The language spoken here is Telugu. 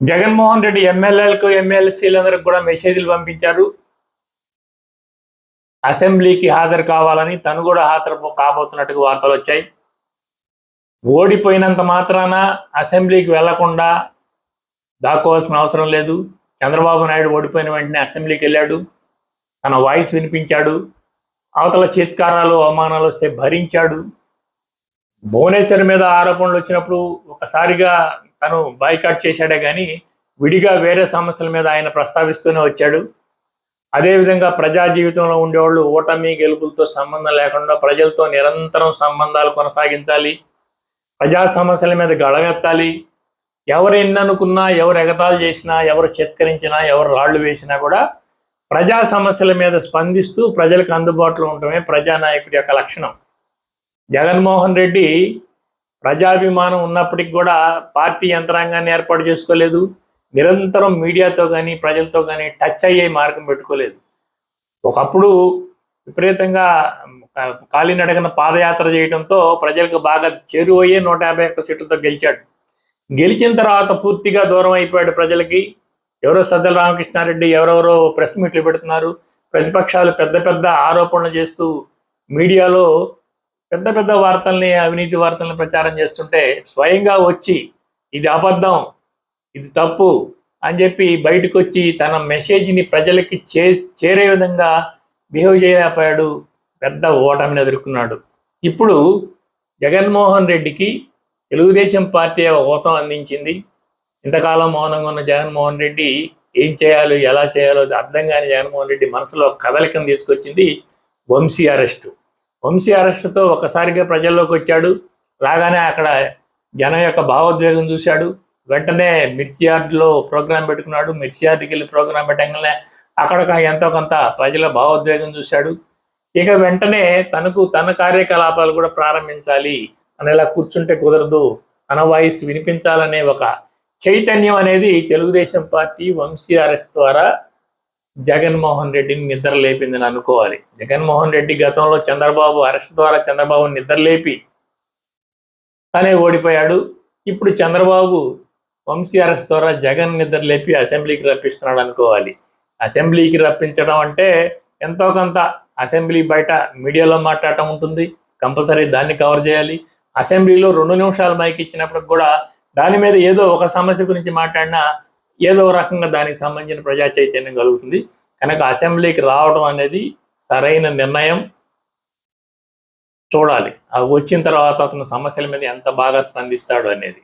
జగన్మోహన్ రెడ్డి ఎమ్మెల్యేలకు ఎమ్మెల్సీలందరికి కూడా మెసేజ్లు పంపించారు. అసెంబ్లీకి హాజరు కావాలని తను కూడా హాజరు కాబోతున్నట్టుగా వార్తలు వచ్చాయి. ఓడిపోయినంత మాత్రాన అసెంబ్లీకి వెళ్ళకుండా దాక్కోవాల్సిన అవసరం లేదు. చంద్రబాబు నాయుడు ఓడిపోయిన వెంటనే అసెంబ్లీకి వెళ్ళాడు. తన వాయిస్ వినిపించాడు. అవతల చేత్కారాలు అవమానాలు వస్తే భరించాడు. భువనేశ్వర్ మీద ఆరోపణలు వచ్చినప్పుడు ఒకసారిగా తను బాయ్కాట్ చేశాడే కానీ విడిగా వేరే సమస్యల మీద ఆయన ప్రస్తావిస్తూనే వచ్చాడు. అదేవిధంగా ప్రజా జీవితంలో ఉండేవాళ్ళు ఓటమి గెలుపులతో సంబంధం లేకుండా ప్రజలతో నిరంతరం సంబంధాలు కొనసాగించాలి. ప్రజా సమస్యల మీద గళమెత్తాలి. ఎవరు ఎన్ననుకున్నా ఎవరు ఎగతాలు చేసినా ఎవరు చిత్కరించినా ఎవరు రాళ్ళు వేసినా కూడా ప్రజా సమస్యల మీద స్పందిస్తూ ప్రజలకు అందుబాటులో ఉండటమే ప్రజానాయకుడి యొక్క లక్షణం. జగన్మోహన్ రెడ్డి ప్రజాభిమానం ఉన్నప్పటికి కూడా పార్టీ యంత్రాంగాన్ని ఏర్పాటు చేసుకోలేదు. నిరంతరం మీడియాతో కానీ ప్రజలతో కానీ టచ్ అయ్యే మార్గం పెట్టుకోలేదు. ఒకప్పుడు విపరీతంగా కాలినడకన పాదయాత్ర చేయడంతో ప్రజలకు బాగా చేరువయ్యే నూట యాభై ఒక్క సీట్లతో గెలిచాడు. గెలిచిన తర్వాత పూర్తిగా దూరం అయిపోయాడు ప్రజలకి. ఎవరో సజ్జల రామకృష్ణారెడ్డి ఎవరెవరో ప్రెస్ మీట్లు పెడుతున్నారు. ప్రతిపక్షాలు పెద్ద పెద్ద ఆరోపణలు చేస్తూ మీడియాలో పెద్ద పెద్ద వార్తల్ని అవినీతి వార్తల్ని ప్రచారం చేస్తుంటే స్వయంగా వచ్చి ఇది అబద్ధం ఇది తప్పు అని చెప్పి బయటకు వచ్చి తన మెసేజ్ని ప్రజలకి చే చేరే విధంగా బిహేవ్ చేయలేకపోయాడు పెద్ద ఓటమిని ఎదుర్కొన్నాడు. ఇప్పుడు జగన్మోహన్ రెడ్డికి తెలుగుదేశం పార్టీ ఓతం అందించింది. ఇంతకాలం మౌనంగా ఉన్న జగన్మోహన్ రెడ్డి ఏం చేయాలో ఎలా చేయాలో అర్థం కాని జగన్మోహన్ రెడ్డి మనసులో కదలికను తీసుకొచ్చింది వంశీ అరెస్టు. వంశీ అరెస్టుతో ఒకసారిగా ప్రజల్లోకి వచ్చాడు. రాగానే అక్కడ జనం యొక్క భావోద్వేగం చూశాడు. వెంటనే మిర్చియార్డ్లో ప్రోగ్రాం పెట్టుకున్నాడు. మిర్చియార్డ్కి వెళ్ళి ప్రోగ్రాం పెట్టగానే అక్కడ ఎంతో కొంత ప్రజల భావోద్వేగం చూశాడు. ఇక వెంటనే తనకు తన కార్యకలాపాలు కూడా ప్రారంభించాలి అని ఇలా కూర్చుంటే కుదరదు. తన వాయిస్ వినిపించాలనే ఒక చైతన్యం అనేది తెలుగుదేశం పార్టీ వంశీ అరెస్ట్ ద్వారా జగన్మోహన్ రెడ్డిని నిద్ర లేపిందని అనుకోవాలి. జగన్మోహన్ రెడ్డి గతంలో చంద్రబాబు అరెస్ట్ ద్వారా చంద్రబాబుని నిద్ర లేపి తనే ఓడిపోయాడు. ఇప్పుడు చంద్రబాబు వంశీ అరెస్ట్ ద్వారా జగన్ నిద్ర లేపి అసెంబ్లీకి రప్పిస్తున్నాడు అనుకోవాలి. అసెంబ్లీకి రప్పించడం అంటే ఎంతో కొంత అసెంబ్లీ బయట మీడియాలో మాట్లాడటం ఉంటుంది. కంపల్సరీ దాన్ని కవర్ చేయాలి. అసెంబ్లీలో రెండు నిమిషాలు మైక్ ఇచ్చినప్పుడు కూడా దాని మీద ఏదో ఒక సమస్య గురించి మాట్లాడినా ఏదో రకంగా దానికి సంబంధించిన ప్రజా చైతన్యం కలుగుతుంది. కనుక అసెంబ్లీకి రావడం అనేది సరైన నిర్ణయం చూడాలి. అది వచ్చిన తర్వాత అతను సమస్యల మీద ఎంత బాగా స్పందిస్తాడు అనేది.